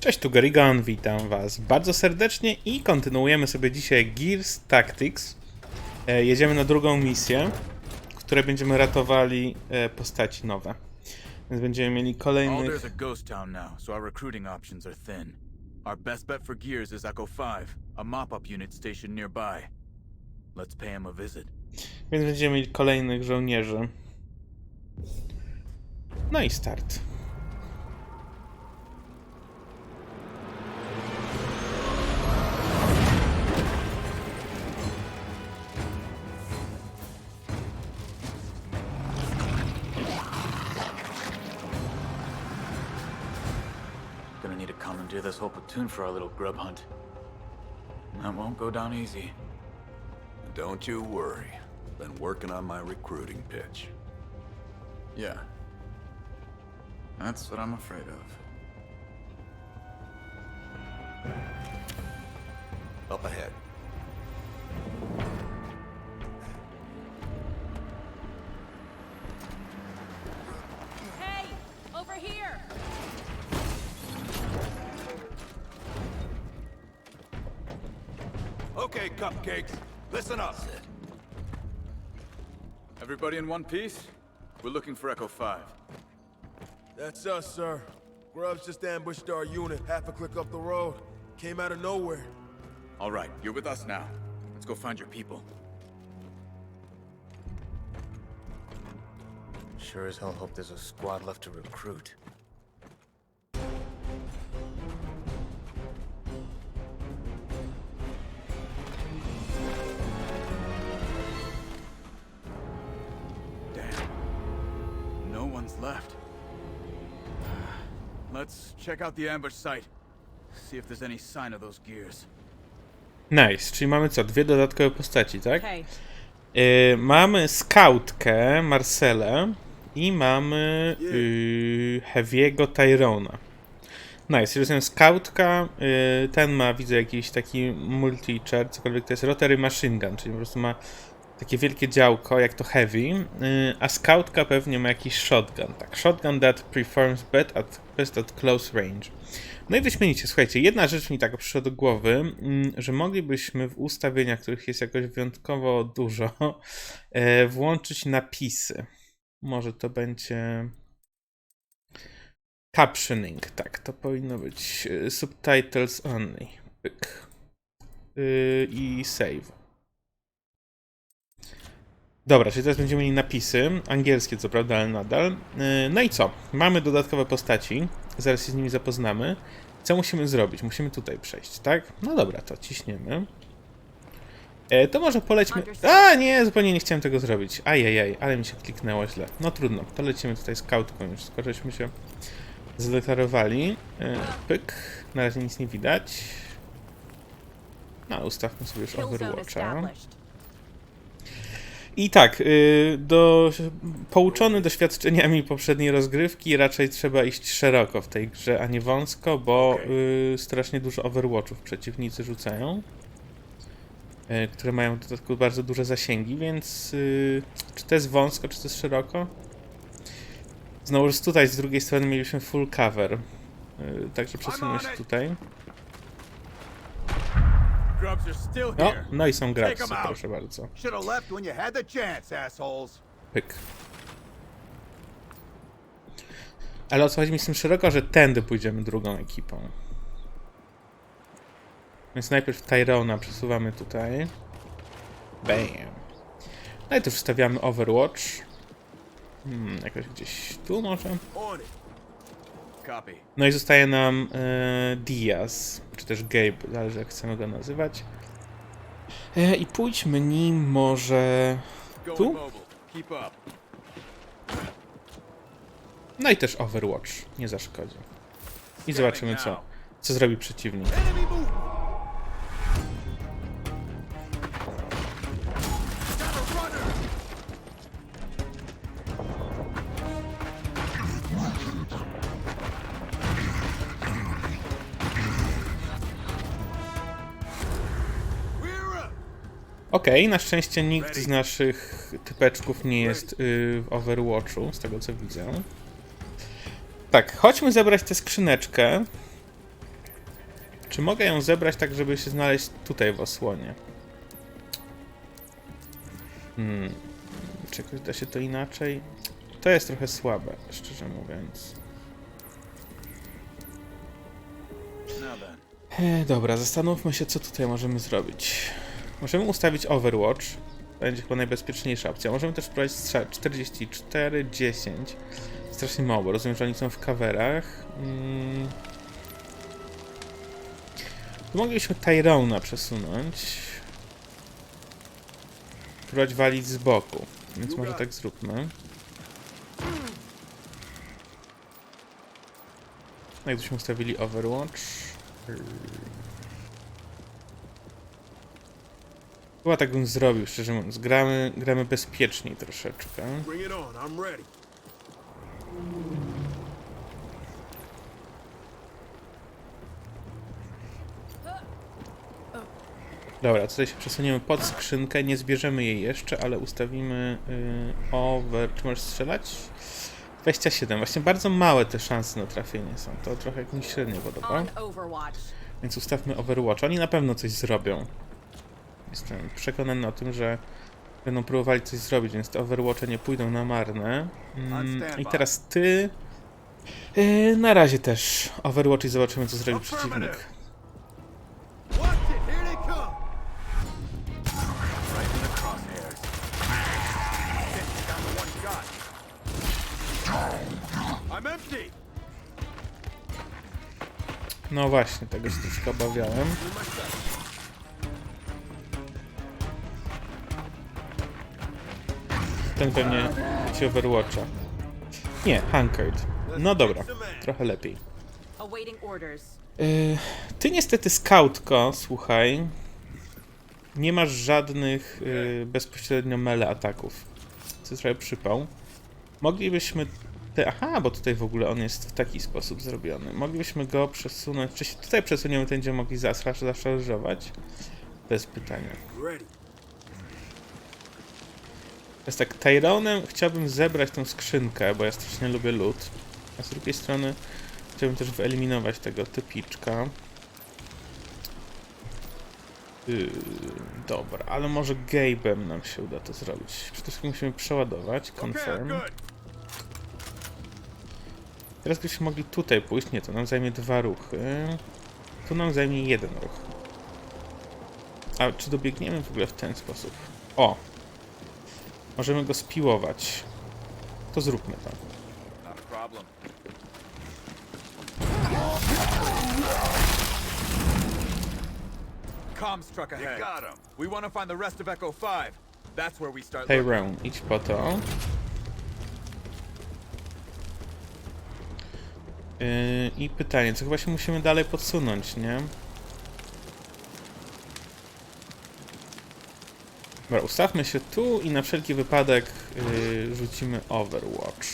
Cześć, tu Garigon, witam was bardzo serdecznie i kontynuujemy sobie dzisiaj Gears Tactics. E, jedziemy na drugą misję, w której będziemy ratowali e, postaci nowe. Więc będziemy mieli kolejnych... Alder's a ghost town now, so our recruiting options are thin. Our best bet for Gears is Echo 5, a mop-up unit stationed nearby. Let's pay him a visit. Więc będziemy mieli kolejnych żołnierzy. No i start. Whole platoon for our little grub hunt. That won't go down easy. Don't you worry. Been working on my recruiting pitch. Yeah. That's what I'm afraid of. Up ahead. Listen up. Everybody in one piece? We're looking for Echo 5. That's us, sir. Grubs just ambushed our unit half a click up the road. Came out of nowhere. All right, you're with us now. Let's go find your people. Sure as hell hope there's a squad left to recruit. Check out the ambush site. See if there's any sign of those gears. Nice, czyli mamy co? Dwie dodatkowe postaci, tak? Hey, Y, mamy skautkę Marcelę i mamy y, Heavy'ego Tyrona. Nice, rozumiem, skautka, y, ten ma, widzę, jakiś taki multi-char, cokolwiek to jest, rotary machine gun, czyli po prostu ma takie wielkie działko, jak to Heavy, y, a skautka pewnie ma jakiś shotgun, tak, shotgun that performs best at, best at close range. No i wyśmienicie, słuchajcie, jedna rzecz mi tak przyszła do głowy, mm, że moglibyśmy w ustawieniach, których jest jakoś wyjątkowo dużo, e, włączyć napisy. Może to będzie captioning, tak, to powinno być e, subtitles only. Pyk. Y, I save. Dobra, czyli teraz będziemy mieli napisy, angielskie co prawda, ale nadal. Y, No i co? Mamy dodatkowe postaci, zaraz się z nimi zapoznamy. Co musimy zrobić? Musimy tutaj przejść, tak? No dobra, to ciśniemy. E, to może polećmy... A, nie, zupełnie nie chciałem tego zrobić. Ajajaj, ale mi się kliknęło źle. No trudno, to lecimy tutaj z skautką już, skoro żeśmy się zadeklarowali. E, pyk, na razie nic nie widać. No, ustawmy sobie już Overwatcha. I tak, y, do, pouczony doświadczeniami poprzedniej rozgrywki, raczej trzeba iść szeroko w tej grze, a nie wąsko, bo y, strasznie dużo overwatchów przeciwnicy rzucają, y, które mają w dodatku bardzo duże zasięgi, więc y, czy to jest wąsko, czy to jest szeroko? Znowu tutaj, z drugiej strony mieliśmy full cover, także przesunę się tutaj. No, no i są out. proszę bardzo. Pyk. Ale o co chodzi mi z tym szeroko, że tędy pójdziemy drugą ekipą. Więc najpierw Tyrona przesuwamy tutaj. Bam. No i tu wstawiamy Overwatch. Hmm, jakoś gdzieś tu może. No i zostaje nam e, Diaz, czy też Gabe, zależy jak chcemy go nazywać. E, I pójdźmy nim może tu. No i też Overwatch, nie zaszkodzi. I zobaczymy co, co zrobi przeciwnik. Okej, na szczęście nikt z naszych typeczków nie jest y, w Overwatchu, z tego co widzę. Tak, chodźmy zebrać tę skrzyneczkę. Czy mogę ją zebrać tak, żeby się znaleźć tutaj w osłonie? Hmm. Czy jakoś da się to inaczej? To jest trochę słabe, szczerze mówiąc. Then. E, dobra, zastanówmy się, co tutaj możemy zrobić. Możemy ustawić Overwatch. Będzie chyba najbezpieczniejsza opcja. Możemy też spróbować strzelać 44, 10. Strasznie mało, rozumiem, że oni są w kawerach. Mm. Tu moglibyśmy Tyrona przesunąć. Próbować walić z boku. Więc może tak zróbmy. No Jakbyśmy ustawili Overwatch. Chyba tak bym zrobił, szczerze mówiąc. Gramy, gramy bezpieczniej troszeczkę. Dobra, tutaj się przesuniemy pod skrzynkę, nie zbierzemy jej jeszcze, ale ustawimy y, over... Czy możesz strzelać? 27. Właśnie bardzo małe te szanse na trafienie są. To trochę jak mi średnio podoba. Więc ustawmy Overwatch. Oni na pewno coś zrobią. Jestem przekonany o tym, że będą próbowali coś zrobić, więc te Overwatche nie pójdą na marne. Mm, I teraz ty. Yy, na razie też Overwatch i zobaczymy, co zrobi przeciwnik. No właśnie, tego się troszkę obawiałem. Ten pewnie ci Overwatcha. Nie, Hunkered. No dobra, trochę lepiej. Yy, ty niestety skautko, słuchaj. Nie masz żadnych yy, bezpośrednio mele ataków. Co trochę przypał. Moglibyśmy. Te, aha, bo tutaj w ogóle on jest w taki sposób zrobiony. Moglibyśmy go przesunąć. Czy się tutaj przesuniemy, to będziemy mogli zasraż, zaszarżować? Bez pytania. Jest tak, Tyronem chciałbym zebrać tą skrzynkę, bo ja strasznie lubię loot. A z drugiej strony chciałbym też wyeliminować tego typiczka. Yy, dobra, ale może Gabe'em nam się uda to zrobić. Przede wszystkim musimy przeładować, confirm. Teraz byśmy mogli tutaj pójść, nie, to nam zajmie dwa ruchy. Tu nam zajmie jeden ruch. A czy dobiegniemy w ogóle w ten sposób? O! Możemy go spiłować. To zróbmy to. Not a problem. Com struck ahead. got 'em. We want to find the rest of Echo 5. That's where we start Hey. Rowan, idź po to. Yy, I pytanie, co chyba się musimy dalej podsunąć, nie? Dobra, ustawmy się tu i na wszelki wypadek yy, rzucimy Overwatch.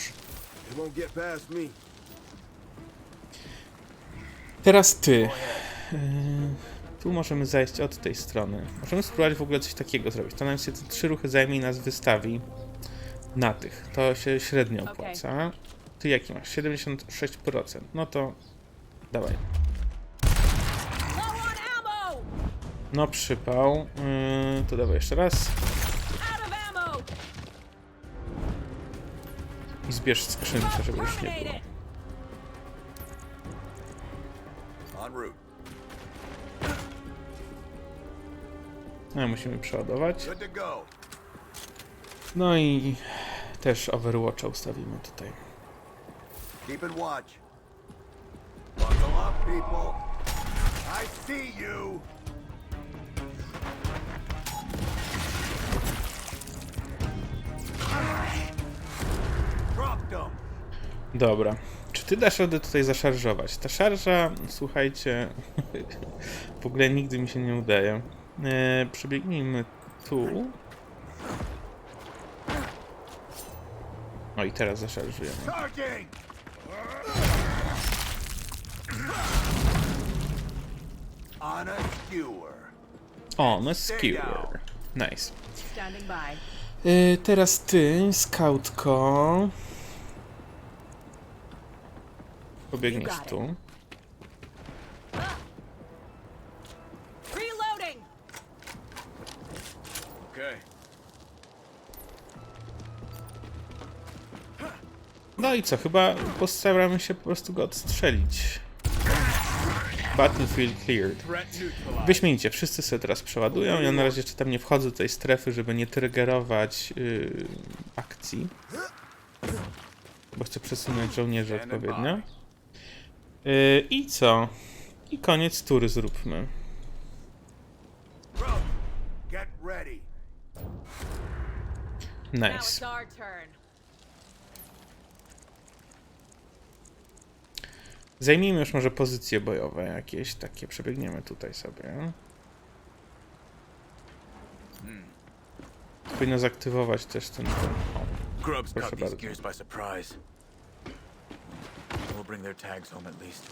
Teraz ty. Yy, tu możemy zajść od tej strony. Możemy spróbować w ogóle coś takiego zrobić. To nam się te trzy ruchy zajmie i nas wystawi na tych. To się średnio opłaca. Ty jaki masz? 76%. No to dawaj. No przypał. Yy, to dawaj jeszcze raz. I zbierz skrzynkę, żeby już nie było. No musimy przeładować. No i też Overwatcha ustawimy tutaj. Keep it watch. Buckle up, people. I see you. Dobra. Czy ty dasz radę tutaj zaszarżować? Ta szarża, słuchajcie, w ogóle nigdy mi się nie udaje. E, przebiegnijmy tu. O i teraz zaszarżujemy. On a skewer. O, no skewer. Nice. E, teraz ty, skautko. Pobiegniesz tu. No i co, chyba postaramy się po prostu go odstrzelić. Battlefield cleared. Wyśmienicie, wszyscy sobie teraz przeładują. Ja na razie jeszcze tam nie wchodzę do tej strefy, żeby nie triggerować yy, akcji. Bo chcę przesunąć żołnierzy odpowiednio. Yy, I co? I koniec tury zróbmy. Nice. Zajmijmy już może pozycje bojowe jakieś, takie przebiegniemy tutaj sobie. Powinno zaktywować też ten... ten Proszę bardzo. Gears by surprise. We'll bring their tags home at least.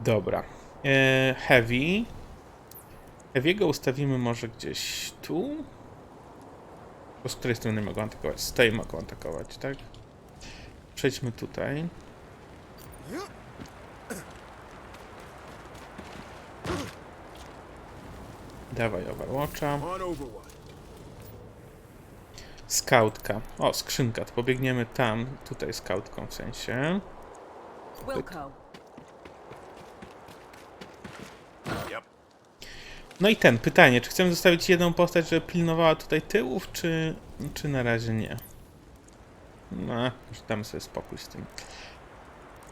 Dobra. E, heavy. Heavy'ego ustawimy może gdzieś tu. Bo z której strony mogą atakować? Z tej mogą atakować, tak? Przejdźmy tutaj. Dawaj Overwatcha. On Overwatch. Skautka. O, skrzynka. To pobiegniemy tam, tutaj skautką w sensie. No i ten, pytanie, czy chcemy zostawić jedną postać, żeby pilnowała tutaj tyłów, czy, czy na razie nie? No, może damy sobie spokój z tym.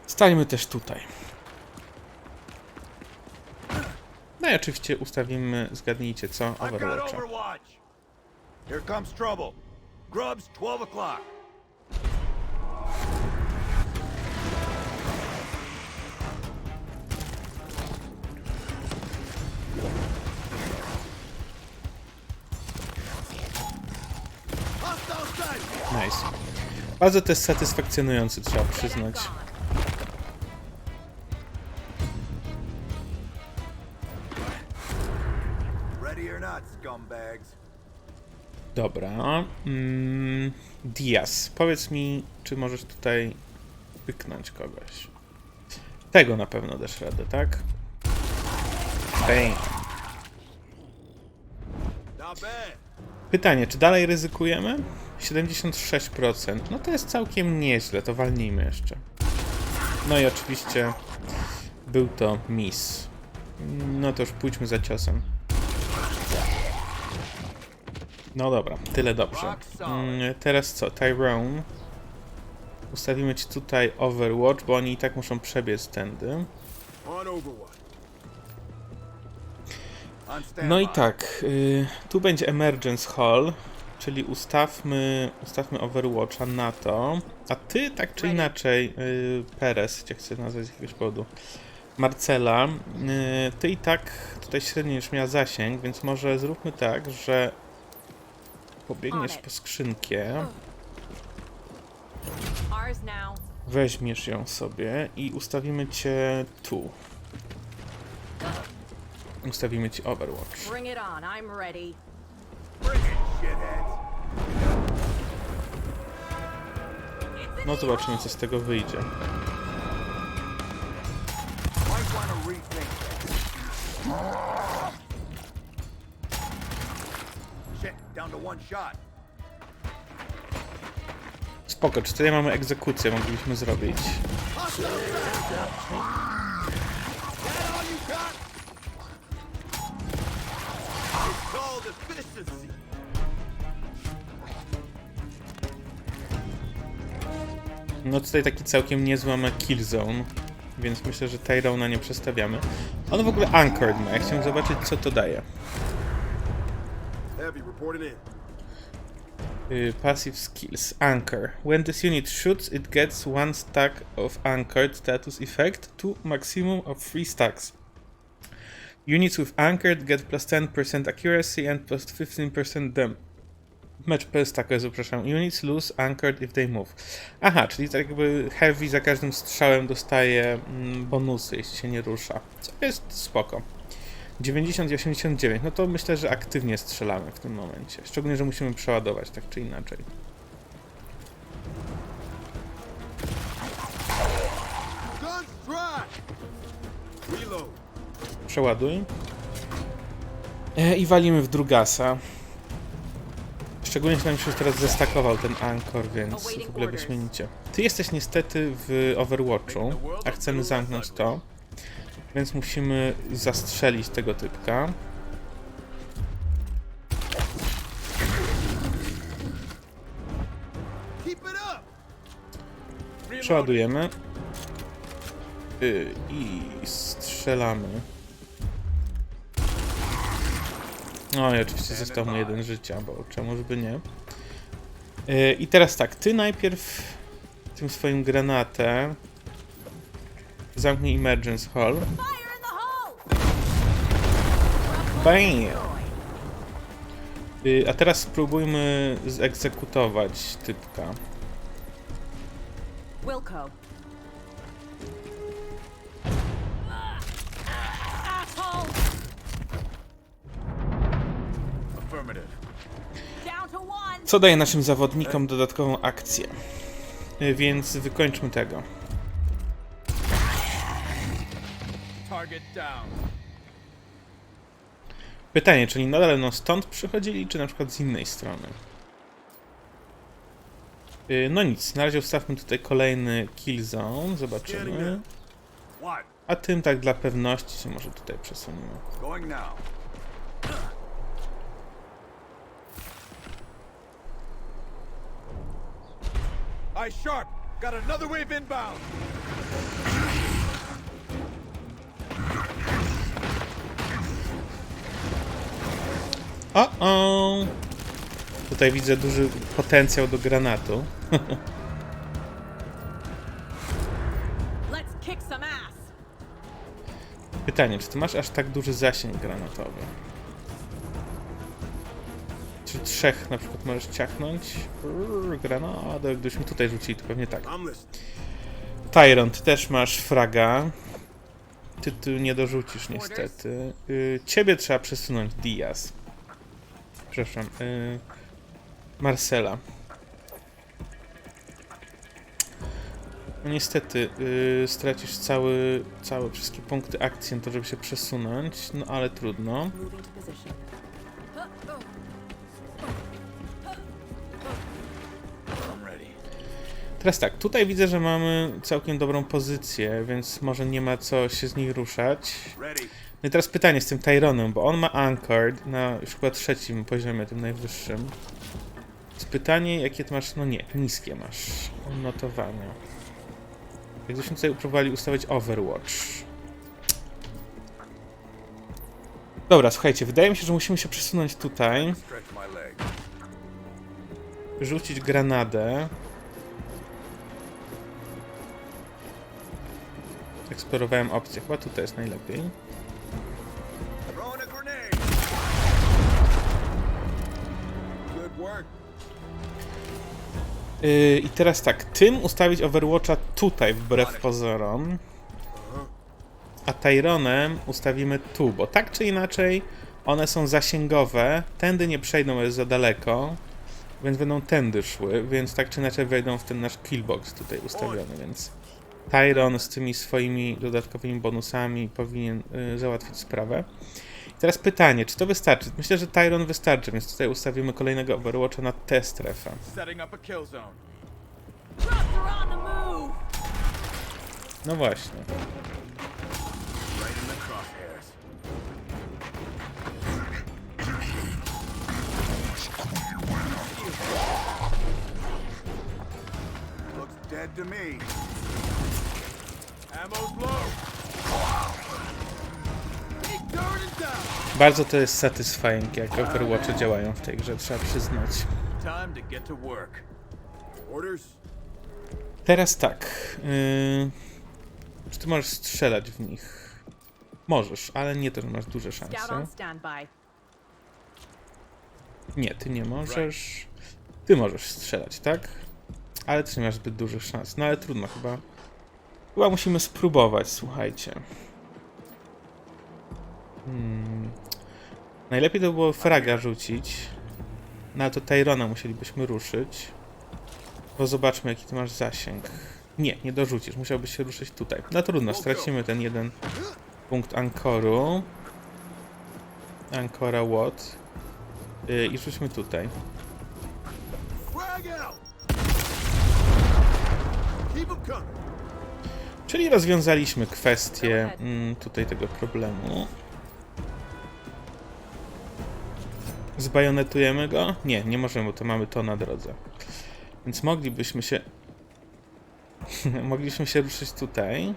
Stańmy też tutaj. No i oczywiście ustawimy, zgadnijcie co, Overwatcha. Overwatch. Here comes trouble. Grubs, 12 o'clock. Nice. Bardzo to jest satysfakcjonujący, trzeba przyznać. Ready or not, scumbags. Dobra. Mm, Diaz, powiedz mi, czy możesz tutaj pyknąć kogoś. Tego na pewno dasz radę, tak? Bang. Pytanie, czy dalej ryzykujemy? 76%. No to jest całkiem nieźle, to walnijmy jeszcze. No i oczywiście był to miss. No to już pójdźmy za ciosem. No dobra, tyle dobrze. Mm, teraz co? Tyrone. Ustawimy ci tutaj Overwatch, bo oni i tak muszą przebiec tędy. No i tak, y, tu będzie Emergence Hall, czyli ustawmy, ustawmy Overwatcha na to, a ty tak czy inaczej, y, Perez, cię chcę nazwać z jakiegoś powodu, Marcela, y, ty i tak tutaj średnio już miała zasięg, więc może zróbmy tak, że pobiegniesz po skrzynkę, weźmiesz ją sobie i ustawimy cię tu. Ustawimy ci Overwatch. Bring it on. I'm ready. No zobaczymy co z tego wyjdzie. Might want to rethink Spoko, czy tutaj mamy egzekucję, moglibyśmy zrobić. No tutaj taki całkiem niezły mamy kill zone, więc myślę, że Tyrona nie przestawiamy. On w ogóle anchored ma, ja chciałem zobaczyć co to daje. Heavy, in. Y, passive skills. Anchor. When this unit shoots, it gets one stack of anchored status effect to maximum of three stacks. Units with anchored get plus 10% accuracy and plus 15% dam. Match per stack, Jezu, przepraszam. Units lose anchored if they move. Aha, czyli tak jakby heavy za każdym strzałem dostaje mm, bonusy, jeśli się nie rusza. Co jest spoko. 90 i 89, no to myślę, że aktywnie strzelamy w tym momencie. Szczególnie, że musimy przeładować tak czy inaczej. Przeładuj. E, I walimy w Drugasa. Szczególnie, że nam się już teraz zestakował ten Anchor, więc w ogóle wyśmienicie. Ty jesteś niestety w Overwatchu, a chcemy zamknąć to. Więc musimy zastrzelić tego typka. Przeładujemy. Y, I strzelamy. No i oczywiście został mu jeden życia, bo czemuż by nie. Y, I teraz tak, ty najpierw tym swoim granatem zamknij Emergence Hall. Bam! Y, a teraz spróbujmy zegzekutować typka. Wilco. Co daje naszym zawodnikom dodatkową akcję. Y, Więc wykończmy tego. Pytanie, czyli nadal będą stąd przychodzili, czy na przykład z innej strony? Y, No nic, na razie ustawmy tutaj kolejny kill zone, zobaczymy. A tym tak dla pewności się może tutaj. Eye sharp. Got another wave inbound. O, o! Tutaj widzę duży potencjał do granatu. Pytanie, czy ty masz aż tak duży zasięg granatowy? Czy trzech na przykład możesz ciachnąć? Brrr, Granatę, gdybyśmy tutaj rzucili, to pewnie tak. I'm listening. Tyron, ty też masz fraga. Ty tu nie dorzucisz niestety. Y, ciebie trzeba przesunąć, Diaz. Przepraszam. Y, Marcela. No niestety, y, stracisz cały, całe wszystkie punkty akcji to, żeby się przesunąć, no ale trudno. Teraz tak, tutaj widzę, że mamy całkiem dobrą pozycję, więc może nie ma co się z nich ruszać. No i teraz pytanie z tym Tyronem, bo on ma Anchored na już chyba trzecim poziomie, tym najwyższym. Więc pytanie, jakie masz, no nie, niskie masz notowania. Jakbyśmy tutaj próbowali ustawić Overwatch. Dobra, słuchajcie, wydaje mi się, że musimy się przesunąć tutaj, rzucić granadę. Eksplorowałem opcję, chyba tutaj jest najlepiej. Yy, I teraz tak, tym ustawić Overwatcha tutaj, wbrew pozorom. A Tyronem ustawimy tu, bo tak czy inaczej one są zasięgowe, tędy nie przejdą, bo jest za daleko, więc będą tędy szły, więc tak czy inaczej wejdą w ten nasz killbox tutaj ustawiony, więc Tyron z tymi swoimi dodatkowymi bonusami powinien yy, załatwić sprawę. I teraz pytanie, czy to wystarczy? Myślę, że Tyron wystarczy, więc tutaj ustawimy kolejnego Overwatcha na tę strefę. No właśnie. Dead to me. Bardzo to jest satisfying, jak Overwatche działają w tej grze, trzeba przyznać. Teraz tak. Yy... Czy ty możesz strzelać w nich? Możesz, ale nie to, że masz duże szanse. Nie, ty nie możesz. Ty możesz strzelać, tak? Ale ty nie masz zbyt dużych szans. No ale trudno chyba. Chyba musimy spróbować, słuchajcie. Hmm. Najlepiej to było fraga rzucić. No ale to Tyrona musielibyśmy ruszyć. Bo zobaczmy jaki ty masz zasięg. Nie, nie dorzucisz. Musiałbyś się ruszyć tutaj. No trudno, stracimy ten jeden punkt ankoru. Ancora Watt. Yy, I rzućmy tutaj. Keep 'em coming. Czyli rozwiązaliśmy kwestię mm, tutaj tego problemu. Zbajonetujemy go? Nie, nie możemy, bo to mamy to na drodze. Więc moglibyśmy się... moglibyśmy się ruszyć tutaj,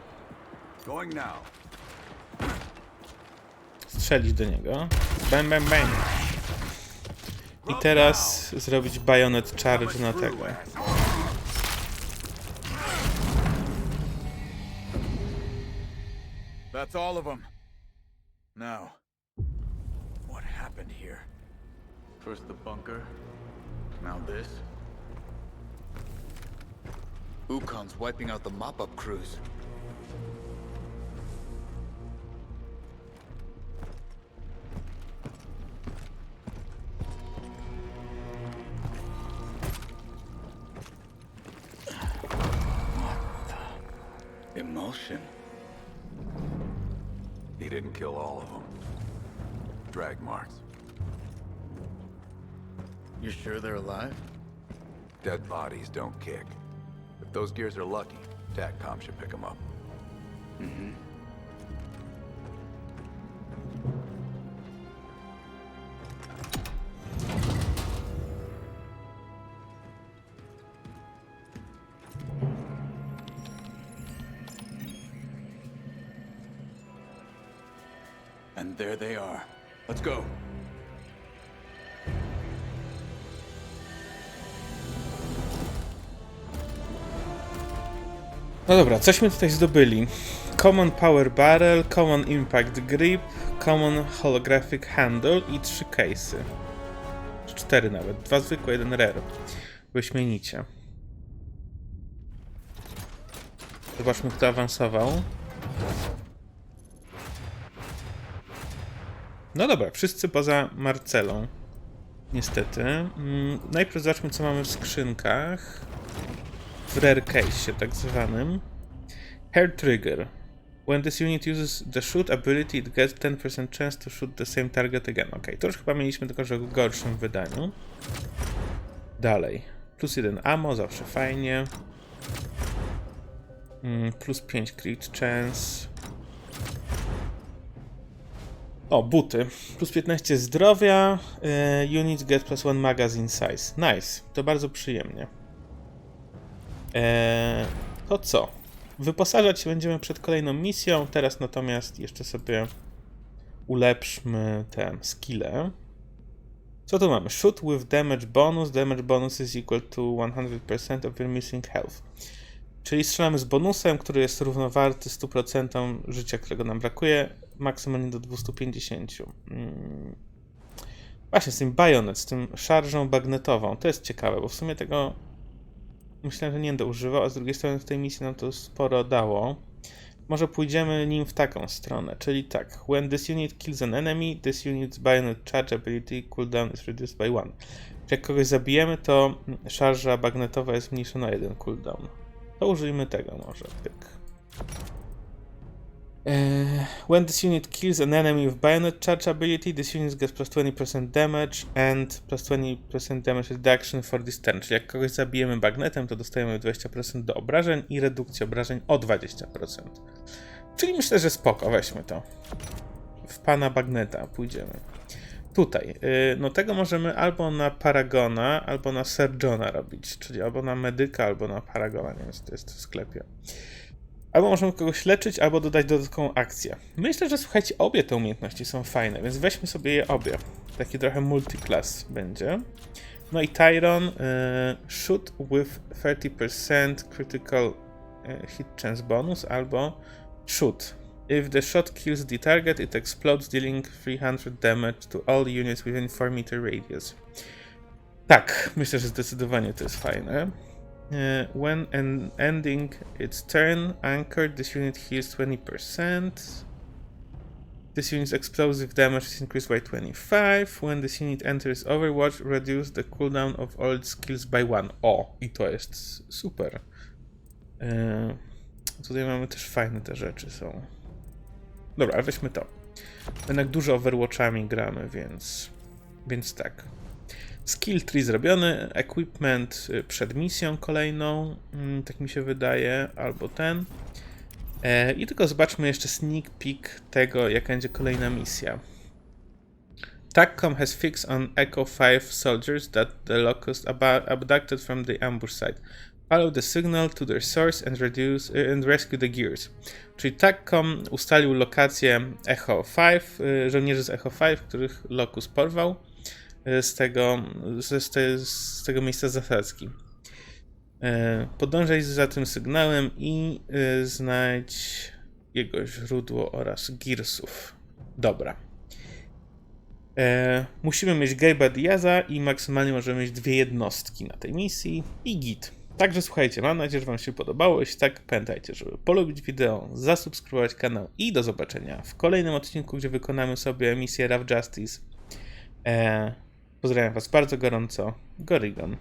strzelić do niego. Bam, bam, bam. I teraz zrobić bayonet charge na tego. That's all of them. Now, what happened here? First the bunker, now this. Ukon's wiping out the mop-up crews. What the... Emotion. He didn't kill all of them. Drag marks. You sure they're alive? Dead bodies don't kick. If those gears are lucky, TACCOM should pick them up. And No dobra, cośmy tutaj zdobyli? Common Power Barrel, Common Impact Grip, Common Holographic Handle i trzy case'y. Cztery nawet. Dwa zwykłe, jeden rare. Wyśmienicie. Zobaczmy, kto awansował. No dobra, wszyscy poza Marcelą. Niestety. Mm, najpierw zobaczmy, co mamy w skrzynkach w rare case tak zwanym. Hair trigger. When this unit uses the shoot ability, it gets 10% chance to shoot the same target again. Ok, to już chyba mieliśmy tylko, że w gorszym wydaniu. Dalej. Plus 1 ammo, zawsze fajnie. Mm, plus 5 crit chance. O, buty. Plus 15 zdrowia. Y, unit get plus 1 magazine size. Nice. To bardzo przyjemnie. Eee, to co? Wyposażać się będziemy przed kolejną misją. Teraz natomiast jeszcze sobie ulepszmy te skille. Co tu mamy? Shoot with damage bonus. Damage bonus is equal to 100% of your missing health. Czyli strzelamy z bonusem, który jest równowarty 100% życia, którego nam brakuje, maksymalnie do 250. Mm. Właśnie, z tym bayonet, z tym szarżą bagnetową. To jest ciekawe, bo w sumie tego myślałem, że nie będę używał, a z drugiej strony w tej misji nam to sporo dało. Może pójdziemy nim w taką stronę, czyli tak. When this unit kills an enemy, this unit's bayonet charge ability cooldown is reduced by 1. Czy jak kogoś zabijemy, to szarża bagnetowa jest mniejsza na jeden cooldown. To użyjmy tego może, pyk. Uh, when this unit kills an enemy with bayonet charge ability, this unit gets plus 20% damage and plus 20% damage reduction for this turn. Czyli jak kogoś zabijemy bagnetem, to dostajemy 20% do obrażeń i redukcję obrażeń o 20%. Czyli myślę, że spoko, weźmy to. W pana bagneta pójdziemy. Tutaj, yy, no tego możemy albo na Paragona, albo na Surgeona robić, czyli albo na Medyka, albo na Paragona, nie wiem, co to jest w sklepie. Albo możemy kogoś leczyć, albo dodać dodatkową akcję. Myślę, że słuchajcie, obie te umiejętności są fajne, więc weźmy sobie je obie. Taki trochę multiclass będzie. No i Tyron, y, shoot with 30% critical y, hit chance bonus, albo shoot. If the shot kills the target, it explodes, dealing 300 damage to all units within 4 meter radius. Tak, myślę, że zdecydowanie to jest fajne. Uh, when en- ending its turn, anchored, this unit heals 20%. This unit's explosive damage is increased by 25. When this unit enters Overwatch, reduce the cooldown of all skills by 1. O, i to jest super. Uh, tutaj mamy też fajne te rzeczy są. Dobra, weźmy to. Jednak dużo Overwatchami gramy, więc, więc tak. Skill tree zrobiony, equipment y, przed misją kolejną, mm, tak mi się wydaje, albo ten. E, I tylko zobaczmy jeszcze sneak peek tego, jaka będzie kolejna misja. TACCOM has fixed on Echo 5 soldiers that the Locust abducted from the ambush site. Follow the signal to their source and, reduce, y, and rescue the gears. Czyli TACCOM ustalił lokację Echo 5, y, żołnierzy z Echo 5, których Locust porwał z tego, z, z, te, z tego miejsca zasadzki. E, Podążaj za tym sygnałem i y, znajdź jego źródło oraz Gearsów. Dobra. E, musimy mieć Gabe'a Diaza i maksymalnie możemy mieć dwie jednostki na tej misji i git. Także słuchajcie, mam nadzieję, że Wam się podobało. Jeśli tak, pamiętajcie, żeby polubić wideo, zasubskrybować kanał i do zobaczenia w kolejnym odcinku, gdzie wykonamy sobie misję Rough Justice. E, pozdrawiam Was bardzo gorąco. Gorygon.